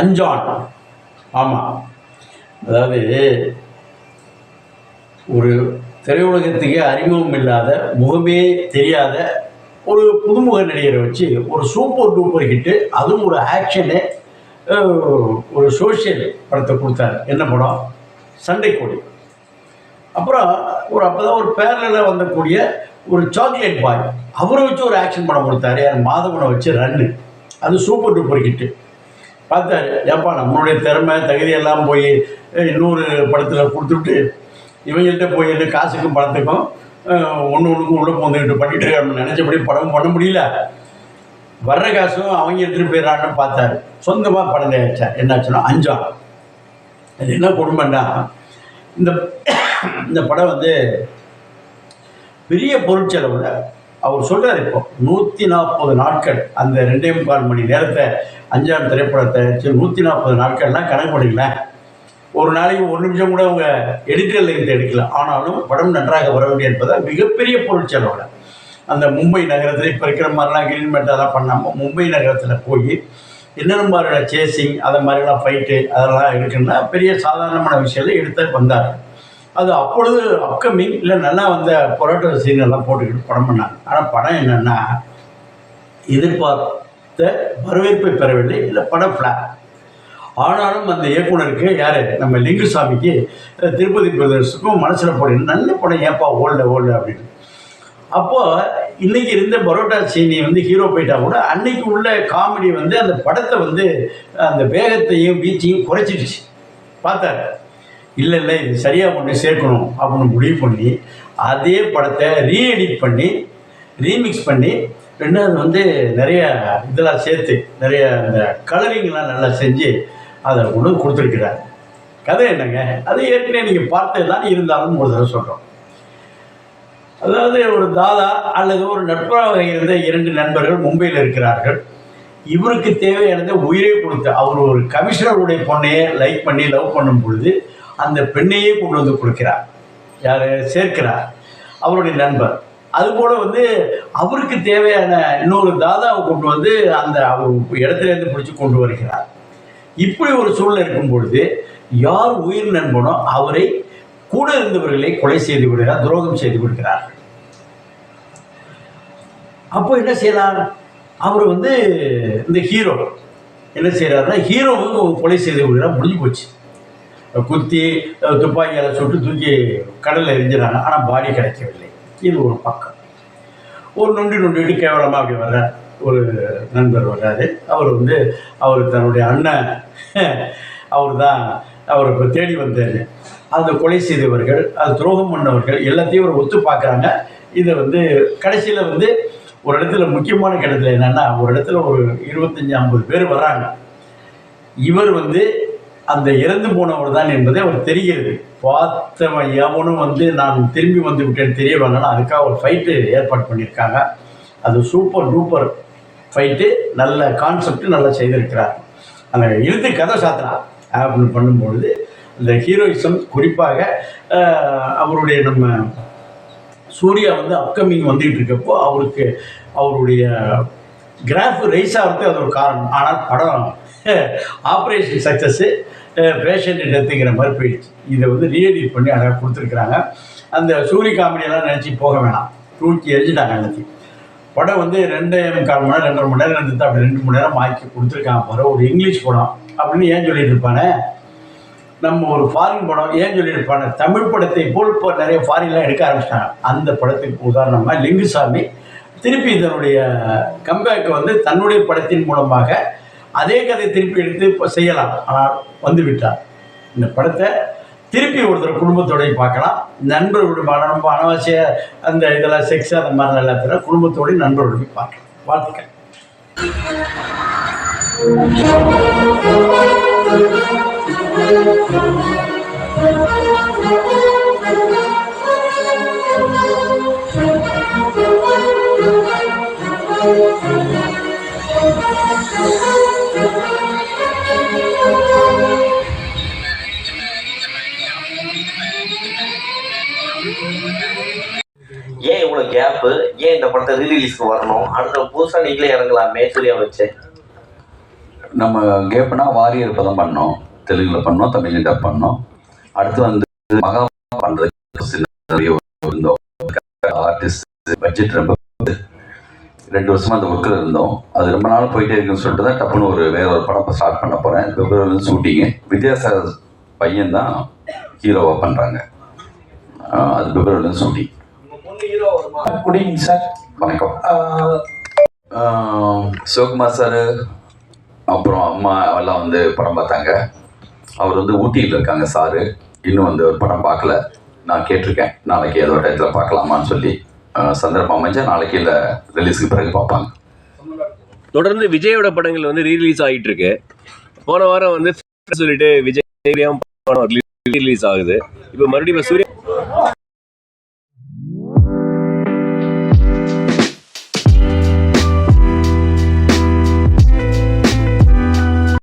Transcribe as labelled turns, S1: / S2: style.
S1: அஞ்சான். ஆமாம் அதாவது ஒரு திரையுலகத்துக்கே அறிமுகம் இல்லாத முகமே தெரியாத ஒரு புதுமுக நடிகரை வச்சு ஒரு சூப்பர் டூப்பர் ஹிட்டு அதுவும் ஒரு ஆக்ஷனு ஒரு சோஷியல் படத்தை கொடுத்தாரு. என்ன படம்? சண்டைக்கோழி அப்புறம் ஒரு அப்போ தான் ஒரு பேரலில் வந்தக்கூடிய ஒரு சாக்லேட் பாய் அவரை வச்சு ஒரு ஆக்ஷன் படம் கொடுத்தாரு. யார்? மாதவனை வச்சு ரன்னு அது சூப்பர் டூப்பர் ஹிட்டு பார்த்தாரு. ஏப்பா நம்மளுடைய திறமை தகுதி எல்லாம் போய் இன்னொரு படத்தில் கொடுத்துட்டு இவங்கள்ட்ட போய் காசுக்கும் படத்துக்கும் ஒன்று ஒன்றுக்கும் உள்ளே போந்துக்கிட்டு பண்ணிட்டு நம்ம நினச்சபடி படம் பண்ண முடியல. வர்ற காசும் அவங்க எடுத்துகிட்டு போயிடறான்னு பார்த்தாரு. சொந்தமாக படம் தயாரிச்சார். என்னாச்சுன்னா அஞ்சா. அது என்ன குடும்பம்னா இந்த இந்த படம் வந்து பெரிய பொருட்செலவில் அவர் சொல்றாரு இப்போ நூற்றி நாற்பது நாட்கள் அந்த ரெண்டே முக்கால் மணி நேரத்தை அஞ்சாம் திரைப்படத்தை வச்சு நூற்றி நாற்பது நாட்கள்லாம் கணக்கு பண்ணிக்கலாம் ஒரு நாளைக்கு ஒரு நிமிஷம் கூட அவங்க எடிட்டரில் இருந்து எடுக்கலாம் ஆனாலும் படம் நன்றாக வர என்பதால் மிகப்பெரிய பொருட்செலவில் அந்த மும்பை நகரத்தில் இப்போ இருக்கிற மாதிரிலாம் கிரீன் மெட்டெல்லாம் பண்ணாமல் மும்பை நகரத்தில் போய் என்னென்ன மாதிரியான சேசிங் அதை மாதிரிலாம் ஃபைட்டு அதெல்லாம் இருக்குன்னா பெரிய சாதாரணமான விஷயத்தை எடுத்து வந்தார். அது அப்பொழுது அப்கமிங் இல்லை நல்லா வந்த பொரோட்டோ சீன் எல்லாம் போட்டுக்கிட்டு படம் பண்ணாங்க. ஆனால் படம் என்னென்னா எதிர்பார்த்த வரவேற்பை பெறவில்லை இல்லை படம் ஃப்ளாப் ஆனாலும் அந்த இயக்குனருக்கு யார்? நம்ம லிங்குசாமிக்கு திருப்பதி பிரதர்ஸுக்கும் மனசில் போடுங்க நல்ல படம் ஏப்பா ஓல்ட ஓல்டு அப்படின்னு. அப்போது இன்றைக்கி இருந்த பரோட்டா சீனி வந்து ஹீரோ போயிட்டா கூட அன்னைக்கு உள்ள காமெடி வந்து அந்த படத்தை வந்து அந்த வேகத்தையும் பீச்சையும் குறைச்சிடுச்சு. பார்த்தாரு. இல்லை இல்லை இது சரியாக கொண்டு சேர்க்கணும் அப்படின்னு முடிவு பண்ணி அதே படத்தை ரீஎடிட் பண்ணி ரீமிக்ஸ் பண்ணி ரெண்டாவது வந்து நிறைய இதெல்லாம் சேர்த்து நிறைய அந்த கலரிங்லாம் நல்லா செஞ்சு அதை கொண்டு கொடுத்துருக்கிறார். கதை என்னங்க? அது ஏற்கனவே நீங்கள் பார்த்தது தான் இருந்தாலும் ஒரு தடவை சொல்கிறோம் அதாவது ஒரு தாதா அல்லது ஒரு நட்பாக இருந்த இரண்டு நண்பர்கள் மும்பையில் இருக்கிறார்கள். இவருக்கு தேவையானதை உயிரே கொடுத்து அவர் ஒரு கமிஷனருடைய பொண்ணையே லைக் பண்ணி லவ் பண்ணும் பொழுது அந்த பெண்ணையே கொண்டு வந்து கொடுக்கிறார். யார்? சேர்க்கிறார். அவருடைய நண்பர். அதுபோல் வந்து அவருக்கு தேவையான இன்னொரு தாதாவை கொண்டு வந்து அந்த அவர் இடத்துலேருந்து பிடிச்சி கொண்டு வருகிறார். இப்படி ஒரு சூழ்நிலை இருக்கும் பொழுது யார் உயிர் நண்பனோ அவரை கூட இருந்தவர்களை கொலை செய்து விடுகிறார் துரோகம் செய்து விடுகிறார் அப்போ என்ன செய்யலாம் அவர் வந்து இந்த ஹீரோ. என்ன செய்கிறாருன்னா ஹீரோவுக்கு கொலை செய்து விடுகிறார் முடிஞ்சு போச்சு. குத்தி துப்பாக்கியால் சுட்டு தூக்கி கடலில் எரிஞ்சிடறாங்க. ஆனால் பாடி கிடைக்கவில்லை. இது ஒரு பக்கம். ஒரு நொண்டி நொண்டிட்டு கேவலமாக அப்படி வர்ற ஒரு நண்பர் வர்றாரு. அவர் வந்து அவர் தன்னுடைய அண்ணன். அவர் தான் அவர் இப்போ தேடி வந்தார். அந்த கொலை செய்தவர்கள் அது துரோகம் பண்ணவர்கள் எல்லாத்தையும் ஒரு ஒத்து பார்க்குறாங்க. இதை வந்து கடைசியில் வந்து ஒரு இடத்துல முக்கியமான இடத்துல என்னென்னா ஒரு இடத்துல ஒரு இருபத்தஞ்சி ஐம்பது பேர் வராங்க இவர் வந்து அந்த இறந்து போனவர் தான் என்பதை அவர் தெரிகிறது. பார்த்தவன் எவனும் வந்து நான் திரும்பி வந்து விட்டேன் தெரிய வேணாலும் அதுக்காக ஒரு ஃபைட்டு ஏற்பாடு பண்ணியிருக்காங்க. அது சூப்பர் டூப்பர் ஃபைட்டு நல்ல கான்செப்ட் நல்லா செய்திருக்கிறார். அந்த இழுத்து கதை சாத்திரா அப்படின்னு பண்ணும்பொழுது இந்த ஹீரோயிசம் குறிப்பாக அவருடைய நம்ம சூர்யா வந்து அப்கமிங் வந்துகிட்டு இருக்கப்போ அவருக்கு அவருடைய கிராஃப் ரைஸ் ஆகிறது அது ஒரு காரணம். ஆனால் படம் ஆப்ரேஷன் சக்ஸஸ்ஸு பேஷண்ட் டெத்துங்கிற மாதிரி போயிடுச்சு இதை வந்து ரீஎடிட் பண்ணி அழகாக கொடுத்துருக்குறாங்க. அந்த சூரிய காமெடியெல்லாம் நினச்சி போக வேணாம். தூக்கி எரிஞ்சிட்டாங்க எல்லாத்தையும். படம் வந்து ரெண்டே கால் மணி நேரம் ரெண்டரை மணி நேரம் இருந்தது அப்படி ரெண்டு மணி நேரம் ஆக்கி கொடுத்துருக்காங்க பாரு. ஒரு இங்கிலீஷ் படம். அப்படின்னு ஏன் சொல்லிட்டு இருப்பானே நம்ம ஒரு ஃபாரின் படம். ஏன் சொல்லியிருப்பாங்க தமிழ் படத்தை போல் இப்போ நிறைய ஃபாரின்லாம் எடுக்க ஆரம்பிச்சிட்டாங்க. அந்த படத்துக்கு உதாரணமாக லிங்குசாமி திருப்பி இதனுடைய கம்பேக்கை வந்து தன்னுடைய படத்தின் மூலமாக அதே கதை திருப்பி எடுத்து இப்போ செய்யலாம். ஆனால் வந்து விட்டார். இந்த படத்தை திருப்பி ஒருத்தர் குடும்பத்தோடையும் பார்க்கலாம். நண்பர்களுடைய ரொம்ப அனவசிய அந்த இதெல்லாம் செக்ஸ் அந்த மாதிரி எல்லாத்தையும் குடும்பத்தோடையும் நண்பர்களோட பார்க்கலாம். வாழ்த்துக்கள்.
S2: Thank you. கேப்பு. ஏன் இந்த படத்தை ரீரிலீஸ்க்கு வரணும்? அடுத்த புதுசாக நீங்களே இறங்கலாமே சூர்யா வச்சு. நம்ம கேப்னா வாரியர் பதம் பண்ணோம். தெலுங்குல பண்ணோம் தமிழில் டப் பண்ணோம். அடுத்து வந்து மகா பண்ணுறதுக்கு இருந்தோம் ஆர்டிஸ்ட் பட்ஜெட் ரொம்ப ரெண்டு வருஷமா அந்த ஒர்க்கில் இருந்தோம். அது ரொம்ப நாள் போயிட்டே இருக்குன்னு சொல்லிட்டு தான் டப்புன்னு ஒரு வேற ஒரு படம் ஸ்டார்ட் பண்ண போகிறேன் பிப்ரவரியில் ஷூட்டிங்கு வித்யாசாகர் பையன் தான் ஹீரோவாக பண்ணுறாங்க அது பிப்ரவரியில் ஷூட்டிங்
S3: குட் ஈவினிங் சார்.
S2: வணக்கம். சிவகுமார் சார் அப்புறம் அம்மா எல்லாம் வந்து படம் பார்த்தாங்க. அவர் வந்து ஊட்டியில் இருக்காங்க சாரு. இன்னும் வந்து ஒரு படம் பார்க்கல. நான் கேட்டிருக்கேன். நாளைக்கு ஏதோ டயத்தில் பார்க்கலாமான்னு சொல்லி. சந்தர்ப்பம் அமைஞ்சா நாளைக்கு இல்லை ரிலீஸுக்கு பிறகு பார்ப்பாங்க.
S4: தொடர்ந்து விஜயோட படங்கள் வந்து ரீலீஸ் ஆகிட்டு இருக்கு போன வாரம் வந்து சொல்லிட்டு விஜய் ரிலீஸ் ஆகுது. இப்போ மறுபடியும் சூர்யா